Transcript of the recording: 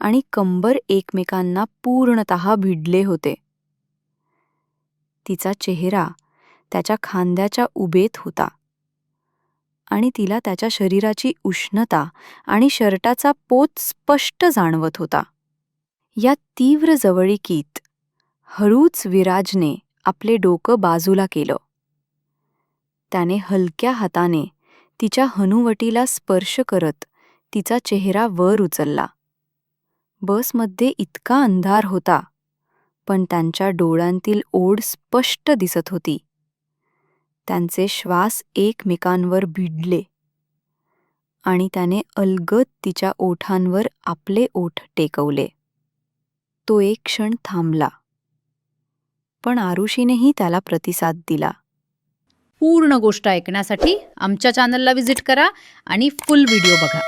आणि कंबर एकमेकांना पूर्णतः भिडले होते. तिचा चेहरा त्याच्या खांद्याच्या उबेत होता आणि तिला त्याच्या शरीराची उष्णता आणि शर्टाचा पोत स्पष्ट जाणवत होता. या तीव्र जवळीकीत हळूच विराजने आपले डोकं बाजूला केलं. त्याने हलक्या हाताने तिच्या हनुवटीला स्पर्श करत तिचा चेहरा वर उचलला. बसमध्ये इतका अंधार होता पण त्यांच्या डोळ्यांतील ओढ स्पष्ट दिसत होती. त्यांचे श्वास एकमेकांवर भिडले आणि त्याने अलगद तिच्या ओठांवर आपले ओठ टेकवले. तो एक क्षण थांबला पण आरुषीनेही त्याला प्रतिसाद दिला. पूर्ण गोष्ट ऐकण्यासाठी आमच्या चॅनलला व्हिजिट करा आणि फुल व्हिडिओ बघा.